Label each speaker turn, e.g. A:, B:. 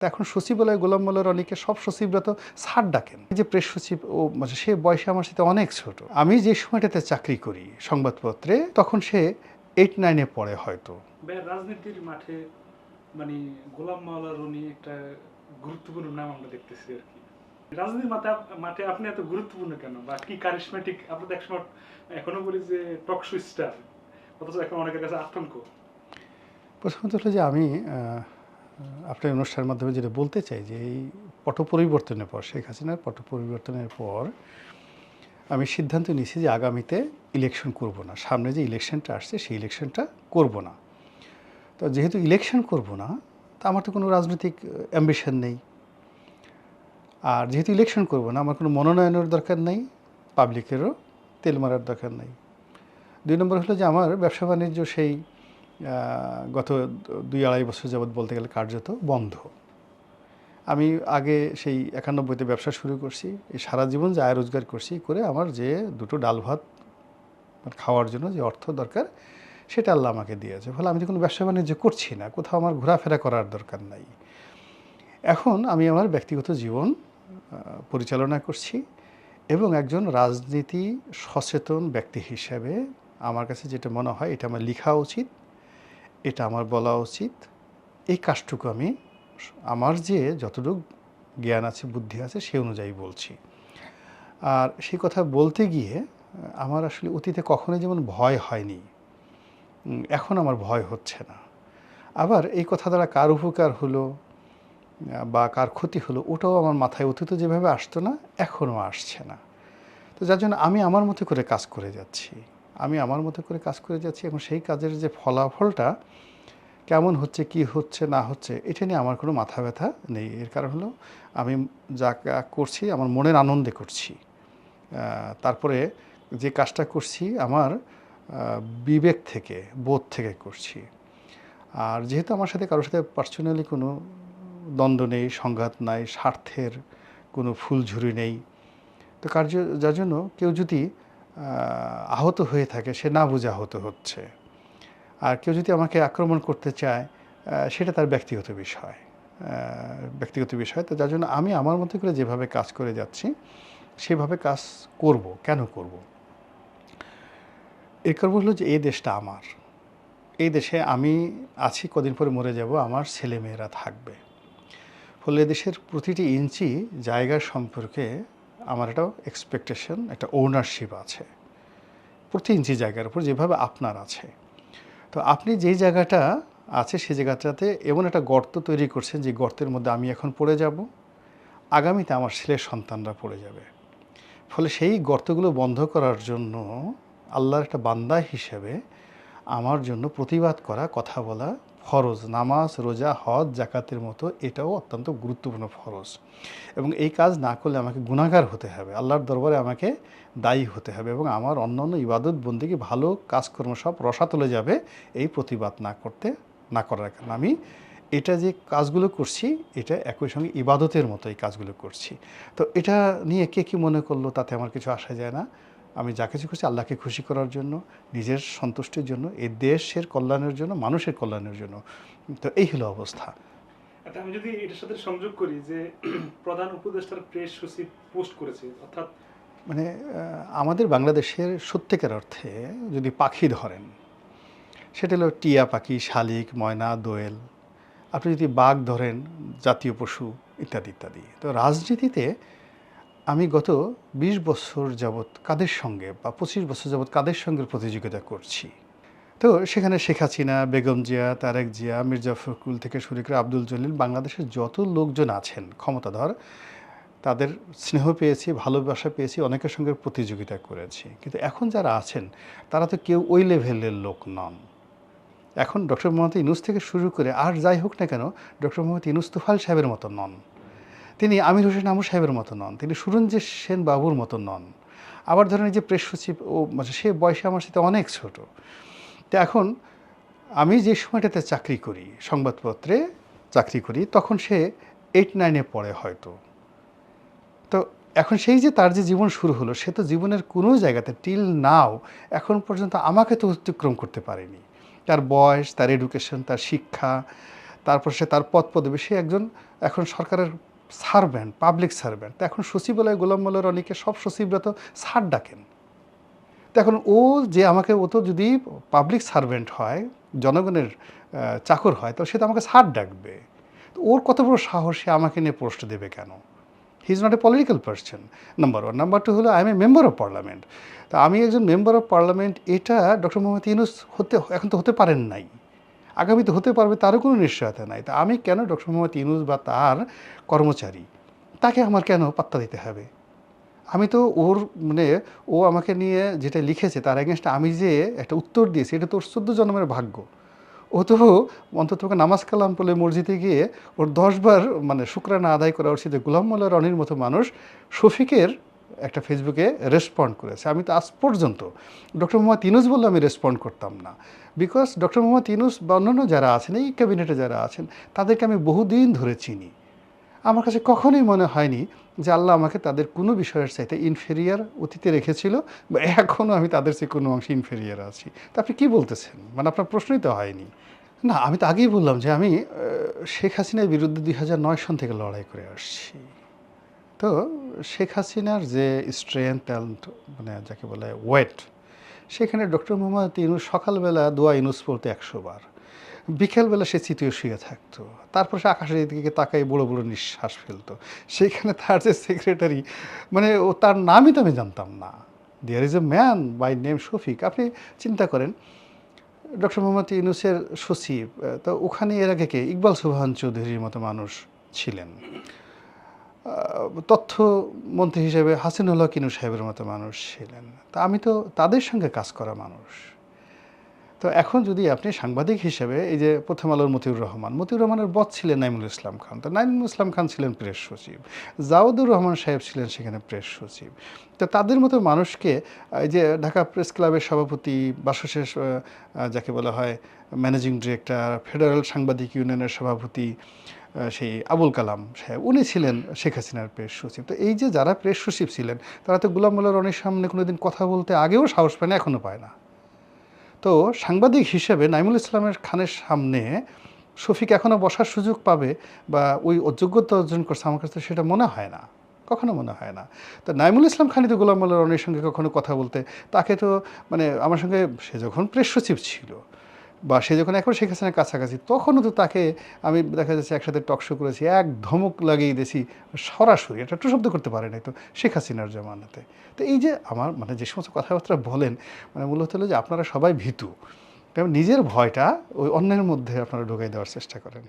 A: তা এখন সচিবালয় গোলাম মোল্লা রনিকে সব সচিবরা তো স্যার ডাকেন। যে প্রেস সচিব ও মানে সে বয়সে আমার সাথে অনেক ছোট। আমি যে সময়টাতে চাকরি করি সংবাদপত্রে তখন সে এইট নাইনে পড়ে হয়তো।
B: রাজনীতির মাঠে মানে গোলাম মাওলা রনি একটা গুরুত্বপূর্ণ নাম আমরা দেখতেছি আর কি। রাজনীতির মাঠে মাঠে আপনি এত গুরুত্বপূর্ণ কেন? বা কি কারিশমেটিক আমরা তো একসময় এখনও বলি যে টক শো স্টার অথচ এখন অনেকের কাছে আতঙ্ক।
A: প্রথমত হলো যে আমি আপনার অনুষ্ঠানের মাধ্যমে যেটা বলতে চাই যে এই পট পরিবর্তনের পর, শেখ হাসিনার পট পরিবর্তনের পর আমি সিদ্ধান্ত নিয়েছি যে আগামীতে ইলেকশন করব না। সামনে যে ইলেকশনটা আসছে, সেই ইলেকশনটা করব না। তো যেহেতু ইলেকশন করব না, তা আমার তো কোনো রাজনৈতিক অ্যাম্বিশন নেই। আর যেহেতু ইলেকশন করব না, আমার কোনো মনোনয়নের দরকার নেই পাবলিকেরও তেল মারার দরকার নেই। দুই নম্বর হলো যে আমার ব্যবসা বাণিজ্য সেই গত দুই আড়াই বছর যাবৎ বলতে গেলে কার্যত বন্ধ। আমি আগে সেই একানব্বইতে ব্যবসা শুরু করছি, এই সারা জীবন যে আয় রোজগার করছি করে আমার যে দুটো ডাল ভাত খাওয়ার জন্য যে অর্থ দরকার, সেটা আল্লাহ আমাকে দিয়েছে। ফলে আমি তো কোনো ব্যবসা বাণিজ্য করছি না, কোথাও আমার ঘোরাফেরা করার দরকার নাই। এখন আমি আমার ব্যক্তিগত জীবন পরিচালনা করছি এবং একজন রাজনীতি সচেতন ব্যক্তি হিসেবে আমার কাছে যেটা মনে হয়, এটা আমার লেখা উচিত। এটা আমার বলা উচিত। এই কাজটুকু আমি আমার যে যতটুকু জ্ঞান আছে, বুদ্ধি আছে, সে অনুযায়ী বলছি। আর সেই কথা বলতে গিয়ে, আমার আসলে অতীতে কখনোই যেমন ভয় হয়নি এখন আমার ভয় হচ্ছে না। আবার এই কথা দ্বারা কার উপকার হলো, বা কার ক্ষতি হলো, ওটাও আমার মাথায় অতীত যেভাবে আসতো না, এখনও আসছে না। তো যার জন্য আমি আমার মতো করে কাজ করে যাচ্ছি। আমি আমার মতো করে কাজ করে যাচ্ছি এবং সেই কাজের যে ফলাফলটা কেমন হচ্ছে, কি হচ্ছে, না হচ্ছে, এটা নিয়ে আমার কোনো মাথা ব্যথা নেই। এর কারণ হলো আমি যা করছি, আমার মনের আনন্দে করছি। তারপরে যে কাজটা করছি, আমার বিবেক থেকে, বোধ থেকে করছি। আর যেহেতু আমার সাথে কারোর সাথে পার্সোনালি কোনো দ্বন্দ্ব নেই, সংঘাত নাই, স্বার্থের কোনো ফুলঝুরি নেই, তো কার্য, যার জন্য কেউ যদি আহত হয়ে থাকে, সে না বুঝে আহত হচ্ছে। আর কেউ যদি আমাকে আক্রমণ করতে চায় সেটা তার ব্যক্তিগত বিষয়। ব্যক্তিগত বিষয়। তো যার জন্য আমি আমার মতো করে যেভাবে কাজ করে যাচ্ছি, সেভাবে কাজ করব, কেন করব? এর কারণ হলো যে এই দেশটা আমার। এই দেশে আমি আছি, কদিন পরে মরে যাব, আমার ছেলেমেয়েরা থাকবে। ফলে দেশের প্রতিটি ইঞ্চি জায়গার সম্পর্কে আমার একটা এক্সপেকটেশন একটা ওনারশিপ আছে। প্রতি ইঞ্চি জায়গার উপর যেভাবে আপনার আছে। তো আপনি যেই জায়গাটা আছে, সেই জায়গাটাতে এমন একটা গর্ত তৈরি করছেন, যে গর্তের মধ্যে আমি এখন পড়ে যাব। আগামীতে আমার ছেলের সন্তানরা পড়ে যাবে। ফলে সেই গর্তগুলো বন্ধ করার জন্য আল্লাহর একটা বান্দা হিসেবে আমার জন্য প্রতিবাদ করা, কথা বলা ফরজ, নামাজ, রোজা, হজ, জাকাতের মতো এটাও অত্যন্ত গুরুত্বপূর্ণ ফরজ। এবং এই কাজ না করলে আমাকে গুণাগার হতে হবে। আল্লাহর দরবারে আমাকে দায়ী হতে হবে এবং আমার অন্য অন্য ইবাদত বন্দিকে ভালো কাজকর্ম সব রসাতলে যাবে এই প্রতিবাদ না করতে, না করার কারণে। আমি এটা যে কাজগুলো করছি, এটা একই সঙ্গে ইবাদতের মতো এই কাজগুলো করছি। তো এটা নিয়ে কে কী মনে করল তাতে আমার কিছু আসা যায় না। আমি যা কিছু করছি আল্লাহকে খুশি করার জন্য নিজের সন্তুষ্টির জন্য এই দেশের কল্যাণের জন্য মানুষের কল্যাণের জন্য। তো এই হলো অবস্থা।
B: আচ্ছা আমি যদি এটার সাথে সংযোগ করি যে প্রধান উপদেষ্টার প্রেস সচিব পোস্ট করেছে অর্থাৎ
A: মানে আমাদের বাংলাদেশের সত্যিকার অর্থে যদি পাখি ধরেন সেটা হলো টিয়া পাখি শালিক ময়না দোয়েল। আপনি যদি বাঘ ধরেন জাতীয় পশু ইত্যাদি ইত্যাদি। তো রাজনীতিতে আমি গত ২০ বছর যাবৎ কাদের সঙ্গে বা পঁচিশ বছর যাবৎ কাদের সঙ্গে প্রতিযোগিতা করছি? তো সেখানে শেখ হাসিনা, বেগম জিয়া, তারেক জিয়া, মির্জা ফখরুল থেকে শুরু করে আব্দুল জলিল বাংলাদেশের যত লোকজন আছেন ক্ষমতাধর, তাদের স্নেহ পেয়েছি, ভালোবাসা পেয়েছি, অনেকের সঙ্গে প্রতিযোগিতা করেছি। কিন্তু এখন যারা আছেন, তারা তো কেউ ওই লেভেলের লোক নন। এখন ডক্টর মোহাম্মদ ইনুস থেকে শুরু করে আর যাই হোক না কেন, ডক্টর মোহাম্মদ ইনুস তুফাল সাহেবের মতো নন। তিনি আমির হোসেন আমু সাহেবের মতো নন, তিনি সুরঞ্জিত সেন বাবুর মতো নন। আবার ধরেন যে প্রেস সচিব, ও মানে সে বয়সে আমার সাথে অনেক ছোট। তো এখন আমি যে সময়টাতে চাকরি করি, সংবাদপত্রে চাকরি করি, তখন সে এইট নাইনে পড়ে হয়তো। তো এখন সেই যে তার যে জীবন শুরু হলো, সে তো জীবনের কোনো জায়গাতে টিল নাও এখন পর্যন্ত আমাকে তো অতিক্রম করতে পারেনি। তার বয়স, তার এডুকেশন তার শিক্ষা, তারপর সে তার পদ পদবি, সে একজন এখন সরকারের সার্ভেন্ট, পাবলিক সার্ভেন্ট। তো এখন সচিবালয় গোলাম মোল্লা রনিকে সব সচিবরা তো স্যার ডাকেন। তো এখন ও যে আমাকে, ও তো যদি পাবলিক সার্ভেন্ট হয়, জনগণের চাকর হয়, তো সে তো আমাকে স্যার ডাকবে। তো ওর কত বড় সাহস আমাকে নিয়ে পোস্ট দেবে কেন? He is not a political person number one number two হলো I am a member of parliament তা আমি একজন মেম্বার অফ পার্লামেন্ট এটা ডক্টর মোহাম্মদ ইউনুস হতে, এখন তো হতে পারেন নাই। আগামীতে হতে পারবে তারও কোনো নিশ্চয়তা নাই। তা আমি কেন ডক্টর মোহাম্মদ ইউনুস বা তার কর্মচারী, তাকে আমার কেন পাত্তা দিতে হবে? আমি তো ওর মানে ও আমাকে নিয়ে যেটা লিখেছে তার এগেনস্টে আমি যে একটা উত্তর দিয়েছি, এটা তো ওর চোদ্দ জন্মের ভাগ্য। ও তো অন্তত নামাজ কালাম বলে মসজিদে গিয়ে ওর দশবার মানে শুক্রানা আদায় করা উচিত গুলাম মোল্লা রনির মতো মানুষ শফিকের একটা ফেসবুকে রেসপন্ড করেছে। আমি তো আজ পর্যন্ত ডক্টর মোহাম্মদ ইনুস বললে আমি রেসপন্ড করতাম না। বিকজ ডক্টর মোহাম্মদ ইনুস বা অন্যান্য যারা আছেন, এই ক্যাবিনেটে যারা আছেন, তাদেরকে আমি বহুদিন ধরে চিনি। আমার কাছে কখনোই মনে হয়নি যে আল্লাহ আমাকে তাদের কোনো বিষয়ের চাইতে ইনফেরিয়ার অতীতে রেখেছিল বা এখনও আমি তাদের চেয়ে কোনো অংশে ইনফেরিয়ার আছি। তা আপনি কী বলতেছেন? মানে আপনার প্রশ্নই তো হয়নি। না, আমি তো আগেই বললাম যে আমি শেখ হাসিনার বিরুদ্ধে দুই হাজার নয় সন থেকে লড়াই করে আসছি। তো শেখ হাসিনার যে স্ট্রেংথ অ্যান্ড মানে যাকে বলে ওয়েট সেখানে ডক্টর মোহাম্মদ ইনুস সকালবেলা দোয়া ইনুস পড়তে একশো বার। বিকেলবেলা সে চিতীয় শুয়ে থাকতো। তারপর সে আকাশের দিকে তাকাই বড় বড় নিঃশ্বাস ফেলতো। সেখানে তার যে সেক্রেটারি মানে ও তার নামই তো আমি জানতাম না। There is a man by name Shafiq. আপনি চিন্তা করেন, ডক্টর মোহাম্মদ ইউনুসের সচিব তো ওখানে এর আগে কে? ইকবাল সুবহান চৌধুরীর মতো মানুষ ছিলেন। তথ্য মন্ত্রী হিসেবে হাসিনুল্লাহ কিনু সাহেবের মতো মানুষ ছিলেন। তা আমি তো তাদের সঙ্গে কাজ করা মানুষ। তো এখন যদি আপনি সাংবাদিক হিসেবে এই যে প্রথম আলোর মতিউর রহমান, মতিউর রহমানের বধ ছিলেন নাইমুল ইসলাম খান। তো নাইমুল ইসলাম খান ছিলেন প্রেস সচিব জাউদুর রহমান সাহেব ছিলেন সেখানে প্রেস সচিব। তো তাদের মতো মানুষকে, এই যে ঢাকা প্রেস ক্লাবের সভাপতি, বাসশেষ যাকে বলা হয় ম্যানেজিং ডিরেক্টর, ফেডারেল সাংবাদিক ইউনিয়নের সভাপতি সেই আবুল কালাম সাহেব, উনি ছিলেন শেখ হাসিনার প্রেস সচিব। তো এই যে যারা প্রেস সচিব ছিলেন, তারা তো গুলাম মোল্লা রনির সামনে কোনোদিন কথা বলতে আগেও সাহস পায় না এখনও পায় না। তো সাংবাদিক হিসেবে নাইমুল ইসলামের খানের সামনে শফিক এখনও বসার সুযোগ পাবে বা ওই অযোগ্যতা অর্জন করছে আমার কাছে সেটা মনে হয় না, কখনো মনে হয় না। তো নাইমুল ইসলাম খানই তো গোলাম মোল্লা রনির সঙ্গে কখনো কথা বলতে, তাকে তো মানে আমার সঙ্গে সে যখন প্রেস সচিব ছিল বা সে যখন এখন শেখ হাসিনার কাছাকাছি, তখনও তো তাকে আমি দেখা যাচ্ছে একসাথে টকশো করেছি, এক ধমক লাগিয়ে দিয়েছি সরাসরি। এটা একটু শব্দ করতে পারে নাই তো, শেখ হাসিনার জমানাতে। তো এই যে আমার মানে যে সমস্ত কথাবার্তা বলেন মানে মূলত হলো যে আপনারা সবাই ভীতু। তেমন নিজের ভয়টা ওই অন্যের মধ্যে আপনারা ঢোকাই দেওয়ার চেষ্টা করেন।